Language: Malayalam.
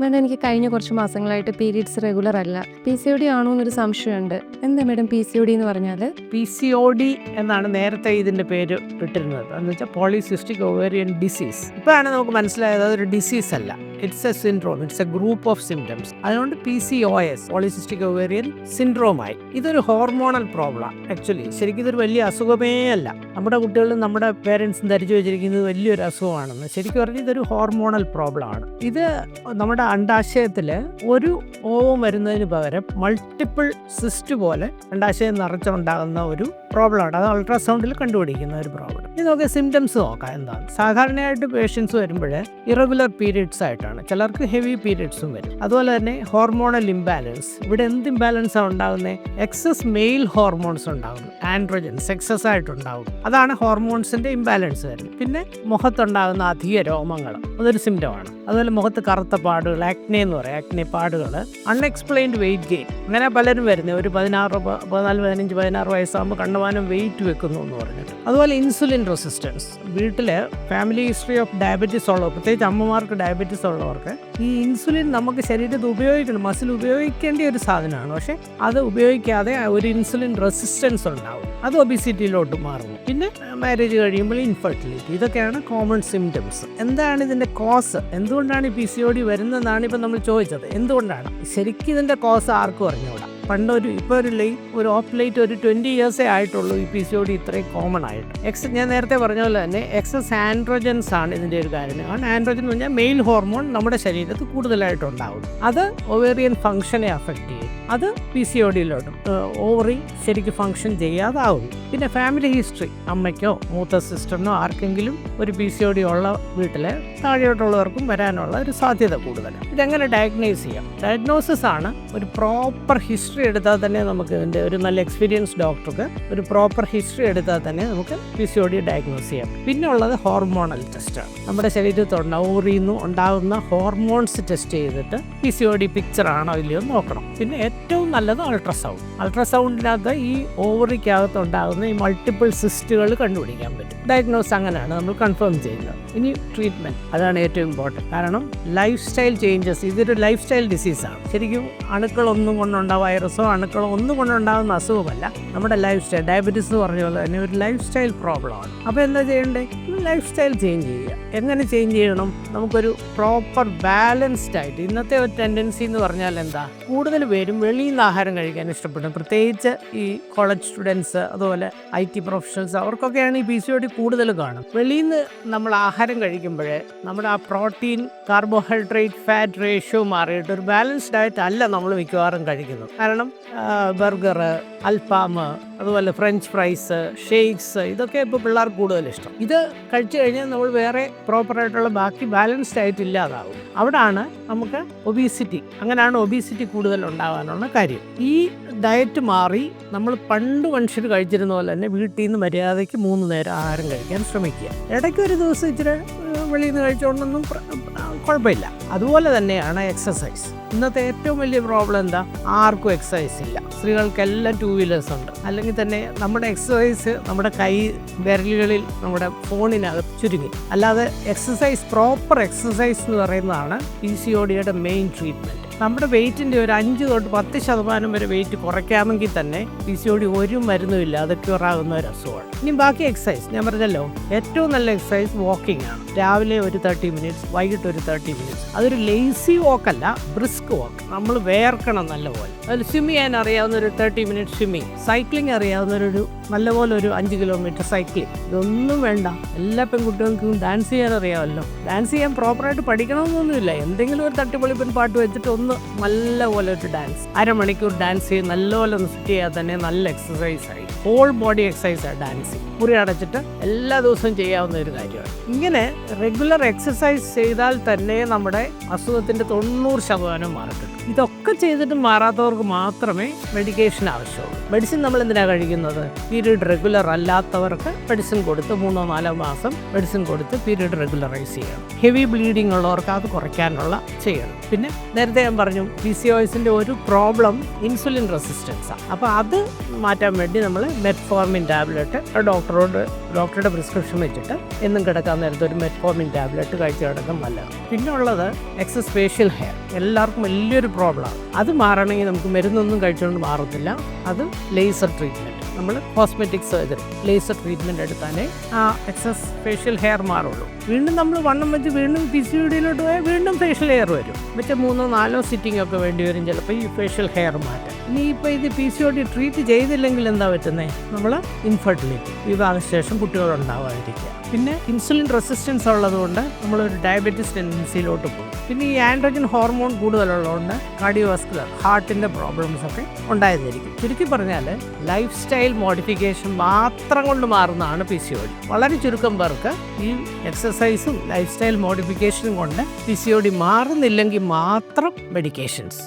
മാഡം എനിക്ക് കഴിഞ്ഞ കുറച്ച് മാസങ്ങളായിട്ട് പീരീഡ്സ് റെഗുലർ അല്ല. പി സി ഒ ഡി ആണോ എന്നൊരു സംശയമുണ്ട്. എന്താ madam P C O D എന്ന് പറഞ്ഞാൽ പി സി ഒ ഡി എന്നാണ് നേരത്തെ ഇതിന്റെ പേര് ഇട്ടിരുന്നത്. പോളിസിസ്റ്റിക് ഒവേറിയൻ ഡിസീസ് ഇപ്പോഴാണ് നമുക്ക് മനസ്സിലായത് അതൊരു ഡിസീസ് അല്ല. It's a syndrome it's a group of symptoms അതുകൊണ്ട് P C O S polycystic ovarian സിൻഡ്രോമായി ഇതൊരു ഹോർമോണൽ പ്രോബ്ലം ആക്ച്വലി ശരിക്കും ഇതൊരു വലിയ അസുഖമേ അല്ല. നമ്മുടെ കുട്ടികളും നമ്മുടെ പേരൻസും ധരിച്ചു വെച്ചിരിക്കുന്നത് വലിയൊരു അസുഖമാണെന്ന് ശരിക്കും പറഞ്ഞാൽ ഇതൊരു ഹോർമോണൽ പ്രോബ്ലം ആണ്. ഇത് നമ്മുടെ അണ്ടാശയത്തിൽ ഒരു ഓവം വരുന്നതിന് പകരം മൾട്ടിപ്പിൾ സിസ്റ്റ് പോലെ അണ്ടാശയം നിറച്ചുണ്ടാകുന്ന ഒരു പ്രോബ്ലം പ്രോബ്ലമാണ് അത് അൾട്രാസൗണ്ടിൽ കണ്ടുപിടിക്കുന്ന ഒരു പ്രോബ്ലം ഇത് നമുക്ക് സിംറ്റംസ് നോക്കാം. എന്താണ്? സാധാരണയായിട്ട് പേഷ്യൻസ് വരുമ്പോൾ ഇറഗുലർ പീരീഡ്സ് ആയിട്ടാണ്. ചിലർക്ക് ഹെവി പീരീഡ്സും വരും. അതുപോലെ തന്നെ ഹോർമോണൽ ഇംബാലൻസ് ഇവിടെ എന്ത് ഇംബാലൻസ് ആണ് ഉണ്ടാകുന്നത് എക്സസ് മെയിൽ ഹോർമോൺസ് ഉണ്ടാകും ആൻഡ്രോജൻസ് എക്സസ് ആയിട്ടുണ്ടാകും അതാണ് ഹോർമോൺസിന്റെ ഇംബാലൻസ് വരുന്നത്. പിന്നെ മുഖത്തുണ്ടാകുന്ന അധിക രോമങ്ങൾ അതൊരു സിംറ്റമാണ് അതുപോലെ മുഖത്ത് കറുത്ത പാടുകൾ ആക്നെ എന്ന് പറയും. ആക്നെ പാടുകൾ അൺഎക്സ്പ്ലെയിൻഡ് വെയിറ്റ് ഗെയിൻ അങ്ങനെ പലരും വരുന്നത് ഒരു പതിനാറ് പതിനാല് പതിനഞ്ച് പതിനാറ് വയസ്സാകുമ്പോൾ കണ്ടമാനം വെയിറ്റ് വെക്കുന്നു എന്ന് പറഞ്ഞിട്ട്. അതുപോലെ ഇൻസുലിൻ റെസിസ്റ്റൻസ് വീട്ടിൽ ഫാമിലി ഹിസ്റ്ററി ഓഫ് ഡയബറ്റീസ് ഉള്ളവർ പ്രത്യേകിച്ച് അമ്മമാർക്ക് ഡയബറ്റീസ് ഉള്ളവർക്ക് ഈ ഇൻസുലിൻ നമുക്ക് ശരീരത്തിൽ ഉപയോഗിക്കണം. മസിൽ ഉപയോഗിക്കേണ്ട ഒരു സാധനമാണ്. പക്ഷേ അത് ഉപയോഗിക്കാതെ ഒരു ഇൻസുലിൻ റെസിസ്റ്റൻസ് ഉണ്ടാവും. അത് ഒബിസിറ്റിയിലോട്ട് മാറുന്നു. പിന്നെ മാരേജ് കഴിയുമ്പോൾ ഇൻഫെർട്ടിലിറ്റി ഇതൊക്കെയാണ് കോമൺ സിംറ്റംസ് എന്താണ് ഇതിന്റെ കോസ് എന്തുകൊണ്ടാണ് ഈ പി സി ഒ ഡി വരുന്നതെന്നാണ് ഇപ്പം നമ്മൾ ചോദിച്ചത്. എന്തുകൊണ്ടാണ്? ശരിക്കും ഇതിന്റെ കോസ് ആർക്കും അറിഞ്ഞുകൂടാ പണ്ട് ഒരു ഇപ്പോൾ ഒരു ലൈ ഒരു ഓഫ് ലൈറ്റ് ഒരു ട്വന്റി ഇയേഴ്സേ ആയിട്ടുള്ളൂ ഈ പി സി ഒ ഡി ഇത്രയും കോമൺ ആയിട്ട്. എക്സ് ഞാൻ നേരത്തെ പറഞ്ഞ പോലെ തന്നെ എക്സസ് ആൻഡ്രോജൻസ് ആണ് ഇതിന്റെ ഒരു കാര്യം ആണ് ആൻഡ്രോജൻ എന്ന് പറഞ്ഞാൽ മെയിൽ ഹോർമോൺ നമ്മുടെ ശരീരത്തിൽ കൂടുതലായിട്ട് ഉണ്ടാവും അത് ഒവേറിയൻ ഫംഗ്ഷനെ അഫക്റ്റ് ചെയ്യും. അത് പി സി ഒ ഡിയിലോട്ടും ഓവറി ശരിക്കും ഫംഗ്ഷൻ ചെയ്യാതാവും. പിന്നെ ഫാമിലി ഹിസ്റ്ററി അമ്മയ്ക്കോ മൂത്ത സിസ്റ്ററിനോ ആർക്കെങ്കിലും ഒരു പി സി ഒ ഡി ഉള്ള വീട്ടിൽ താഴെയോട്ടുള്ളവർക്കും വരാനുള്ള ഒരു സാധ്യത കൂടുതലാണ്. ഇതെങ്ങനെ ഡയഗ്നോസ് ചെയ്യാം? ഡയഗ്നോസിസ് ആണ് ഒരു പ്രോപ്പർ ഹിസ്റ്ററി എടുത്താൽ തന്നെ നമുക്ക് ഇതിന്റെ ഒരു നല്ല എക്സ്പീരിയൻസ് ഡോക്ടർക്ക് ഒരു പ്രോപ്പർ ഹിസ്റ്ററി എടുത്താൽ തന്നെ നമുക്ക് P C O D diagnose ചെയ്യാം. പിന്നെ ഉള്ളത് ഹോർമോണൽ ടെസ്റ്റാണ് നമ്മുടെ ശരീരത്തിൽ നിന്ന് ഉണ്ടാകുന്ന ഹോർമോൺസ് ടെസ്റ്റ് ചെയ്തിട്ട് P C O D picture ആണോ ഇല്ലയോ നോക്കണം. പിന്നെ ഏറ്റവും നല്ലത് അൾട്രാസൗണ്ട് അൾട്രാസൗണ്ടിനകത്ത് ഈ ഓവറിക്കകത്ത് ഉണ്ടാകുന്ന ഈ മൾട്ടിപ്പിൾ സിസ്റ്റുകൾ കണ്ടുപിടിക്കാൻ പറ്റും. ഡയഗ്നോസ് അങ്ങനെയാണ് നമ്മൾ കൺഫേം ചെയ്യുന്നത്. ഇനി ട്രീറ്റ്മെന്റ് അതാണ് ഏറ്റവും ഇമ്പോർട്ടന്റ് കാരണം ലൈഫ് സ്റ്റൈൽ ചേഞ്ചസ് ഇതൊരു ലൈഫ് സ്റ്റൈൽ ഡിസീസാണ് ശരിക്കും അണുക്കളൊന്നും കൊണ്ടുണ്ടാവും വൈറസോ അണുക്കളോ ഒന്നും കൊണ്ടുണ്ടാകുന്ന അസുഖമല്ല. നമ്മുടെ ലൈഫ് സ്റ്റൈൽ ഡയബറ്റീസ് എന്ന് പറഞ്ഞ പോലെ തന്നെ ഒരു ലൈഫ് സ്റ്റൈൽ പ്രോബ്ലമാണ് അപ്പോൾ എന്താ ചെയ്യണ്ടേ ലൈഫ് സ്റ്റൈൽ ചേഞ്ച് ചെയ്യുക. എങ്ങനെ ചേഞ്ച് ചെയ്യണം? നമുക്കൊരു പ്രോപ്പർ ബാലൻസ്ഡ് ആയിട്ട്. ഇന്നത്തെ ഒരു ടെൻഡൻസി എന്ന് പറഞ്ഞാൽ എന്താ? കൂടുതൽ പേരും വെളിയിൽ നിന്ന് ആഹാരം കഴിക്കാൻ ഇഷ്ടപ്പെടും പ്രത്യേകിച്ച് ഈ കോളേജ് സ്റ്റുഡൻസ് അതുപോലെ ഐ ടി പ്രൊഫഷണൽസ് അവർക്കൊക്കെയാണ് ഈ പി സി ഒ ഡി കൂടുതൽ കാണും വെളിയിൽ നിന്ന് നമ്മൾ ആഹാരം കഴിക്കുമ്പോൾ നമ്മുടെ ആ പ്രോട്ടീൻ കാർബോഹൈഡ്രേറ്റ് ഫാറ്റ് റേഷ്യോ മാറിയിട്ട് ഒരു ബാലൻസ്ഡ് ആയിട്ടല്ല നമ്മൾ മിക്കവാറും കഴിക്കുന്നത്. കാരണം ബർഗർ അൽഫാം അതുപോലെ ഫ്രഞ്ച് ഫ്രൈസ് ഷേക്സ് ഇതൊക്കെ ഇപ്പോൾ പിള്ളേർക്ക് കൂടുതൽ ഇഷ്ടം. ഇത് കഴിച്ചു കഴിഞ്ഞാൽ നമ്മൾ വേറെ പ്രോപ്പറായിട്ടുള്ള ബാക്കി ബാലൻസ്ഡ് ആയിട്ട് ഇല്ലാതാവും. അവിടാണ് നമുക്ക് ഒബീസിറ്റി അങ്ങനെയാണ് ഒബീസിറ്റി കൂടുതൽ ഉണ്ടാകാനുള്ള കാര്യം. ഈ ഡയറ്റ് മാറി നമ്മൾ പണ്ട് മനുഷ്യർ കഴിച്ചിരുന്ന പോലെ തന്നെ വീട്ടിൽ നിന്ന് മര്യാദയ്ക്ക് മൂന്ന് നേരം ആഹാരം കഴിക്കാൻ ശ്രമിക്കുക. ഇടയ്ക്ക് ഒരു ദിവസം ഇച്ചിരി വെളിയിൽ നിന്ന് കഴിച്ചുകൊണ്ടൊന്നും കുഴപ്പമില്ല. അതുപോലെ തന്നെയാണ് എക്സസൈസ് ഇന്നത്തെ ഏറ്റവും വലിയ പ്രോബ്ലം എന്താ? ആർക്കും എക്സസൈസ് ഇല്ല. സ്ത്രീകൾക്കെല്ലാം ടു വീലേഴ്സ് ഉണ്ട്. അല്ലെങ്കിൽ തന്നെ നമ്മുടെ എക്സസൈസ് നമ്മുടെ കൈ വിരലുകളിൽ നമ്മുടെ ഫോണിനകത്ത് ചുരുങ്ങി. അല്ലാതെ എക്സസൈസ് പ്രോപ്പർ എക്സസൈസ് എന്ന് പറയുന്നതാണ് പി സി ഒ ഡിയുടെ മെയിൻ ട്രീറ്റ്മെന്റ് നമ്മുടെ വെയിറ്റിന്റെ ഒരു അഞ്ച് തൊട്ട് പത്ത് ശതമാനം വരെ വെയിറ്റ് കുറയ്ക്കാമെങ്കിൽ തന്നെ പി സി ഒ ഡി ഒരു മരുന്നുമില്ല അത് ക്യൂർ ആകുന്ന ഒരു അസുഖമാണ്. ഇനി ബാക്കി എക്സസൈസ് ഞാൻ പറഞ്ഞല്ലോ ഏറ്റവും നല്ല എക്സസൈസ് വാക്കിംഗ് ആണ്. രാവിലെ ഒരു തേർട്ടി മിനിറ്റ്സ് വൈകിട്ട് ഒരു തേർട്ടി മിനിറ്റ്സ് അതൊരു ലേസി വാക്കല്ല ബ്രിസ്ക് വാക്ക് നമ്മൾ വേർക്കണം നല്ലപോലെ. അതിൽ സ്വിം ചെയ്യാൻ അറിയാവുന്ന ഒരു തേർട്ടി മിനിറ്റ് സ്വിമ്മിങ് സൈക്ലിംഗ് അറിയാവുന്ന ഒരു നല്ലപോലെ ഒരു അഞ്ച് കിലോമീറ്റർ സൈക്ലിംഗ് ഇതൊന്നും വേണ്ട. എല്ലാ പെൺകുട്ടികൾക്കും ഡാൻസ് ചെയ്യാൻ അറിയാമല്ലോ. ഡാൻസ് ചെയ്യാൻ പ്രോപ്പറായിട്ട് പഠിക്കണമെന്നൊന്നുമില്ല. എന്തെങ്കിലും ഒരു തട്ടിപ്പൊളിപ്പൻ പാട്ട് വെച്ചിട്ട് ഒന്ന് നല്ലപോലെ ഒരു ഡാൻസ് അരമണിക്കൂർ ഡാൻസ് ചെയ്ത് നല്ലപോലെ ഒന്ന് സെറ്റ് ചെയ്യാൻ തന്നെ നല്ല എക്സസൈസ് ആയി. ഹോൾ ബോഡി എക്സസൈസാണ് ഡാൻസിങ് മുറി അടച്ചിട്ട് എല്ലാ ദിവസവും ചെയ്യാവുന്ന ഒരു കാര്യമാണ്. ഇങ്ങനെ റെഗുലർ എക്സസൈസ് ചെയ്താൽ തന്നെ നമ്മുടെ അസുഖത്തിന്റെ തൊണ്ണൂറ് ശതമാനം മാറിക്കിട്ടും. ഇതൊക്കെ ചെയ്തിട്ട് മാറാത്തവർക്ക് മാത്രമേ മെഡിക്കേഷൻ ആവശ്യമുള്ളൂ. മെഡിസിൻ നമ്മൾ എന്തിനാണ് കഴിക്കുന്നത്? പീരീഡ് റെഗുലർ അല്ലാത്തവർക്ക് മെഡിസിൻ കൊടുത്ത് മൂന്നോ നാലോ മാസം മെഡിസിൻ കൊടുത്ത് പീരീഡ് റെഗുലറൈസ് ചെയ്യണം. ഹെവി ബ്ലീഡിംഗ് ഉള്ളവർക്ക് അത് കുറയ്ക്കാനുള്ള ചെയ്യണം. പിന്നെ നേരത്തെ ഞാൻ പറഞ്ഞു പി സി ഒസിന്റെ ഒരു പ്രോബ്ലം ഇൻസുലിൻ റെസിസ്റ്റൻസ്. ആണ് അപ്പോൾ അത് മാറ്റാൻ വേണ്ടി നമ്മൾ മെറ്റ്ഫോർമിൻ ടാബ്ലറ്റ് ഡോക്ടറോട് ഡോക്ടറുടെ പ്രിസ്ക്രിപ്ഷൻ വെച്ചിട്ട് എന്നും കിടക്കാൻ നേരത്തെ ഒരു മെറ്റ്ഫോർമിൻ ടാബ്ലറ്റ് കഴിച്ചു കിടക്കാൻ നല്ലതാണ് പിന്നെ ഉള്ളത് എക്സസ് ഫേഷ്യൽ ഹെയർ എല്ലാവർക്കും വലിയൊരു പ്രോബ്ലമാണ് അത് മാറണമെങ്കിൽ നമുക്ക് മരുന്നൊന്നും കഴിച്ചുകൊണ്ട് മാറത്തില്ല. അത് ലേസർ ട്രീറ്റ്മെന്റ് നമ്മൾ കോസ്മെറ്റിക് സർജറി ലേസർ ട്രീറ്റ്മെന്റ് എടുത്താലേ ആ എക്സസ് ഫേഷ്യൽ ഹെയർ മാറുള്ളൂ. വീണ്ടും നമ്മൾ വണ്ണം വെച്ച് വീണ്ടും പി സി ഡിയിലോട്ട് പോയാൽ വീണ്ടും ഫേഷ്യൽ ഹെയർ വരും. മറ്റേ മൂന്നോ നാലോ സിറ്റിംഗ് ഒക്കെ വേണ്ടി വരും ചിലപ്പോൾ ഈ ഫേഷ്യൽ ഹെയർ മാറ്റാൻ. ഇനി ഇപ്പോൾ ഇത് P C O D treat ചെയ്തില്ലെങ്കിൽ എന്താ പറ്റുന്നത് നമ്മൾ ഇൻഫെർട്ടിലിറ്റി വിവാഹശേഷം കുട്ടികൾ ഉണ്ടാവാതിരിക്കുക പിന്നെ ഇൻസുലിൻ റെസിസ്റ്റൻസ് ഉള്ളതുകൊണ്ട് നമ്മളൊരു ഡയബറ്റിസ് ടെൻഡൻസിയിലോട്ട് പോകും. പിന്നെ ഈ ആൻഡ്രോജൻ ഹോർമോൺ കൂടുതലുള്ളതുകൊണ്ട് കാർഡിയോവാസ്കുലർ ഹാർട്ടിന്റെ പ്രോബ്ലംസ് ഒക്കെ ഉണ്ടായതായിരിക്കും. ചുരുക്കി പറഞ്ഞാൽ ലൈഫ് സ്റ്റൈൽ മോഡിഫിക്കേഷൻ മാത്രം കൊണ്ട് മാറുന്നതാണ് പി സി ഒ ഡി വളരെ ചുരുക്കം പേർക്ക് ഈ എക്സസൈസും ലൈഫ് സ്റ്റൈൽ മോഡിഫിക്കേഷനും കൊണ്ട് പി സി ഒ ഡി മാറുന്നില്ലെങ്കിൽ മാത്രം മെഡിക്കേഷൻസ്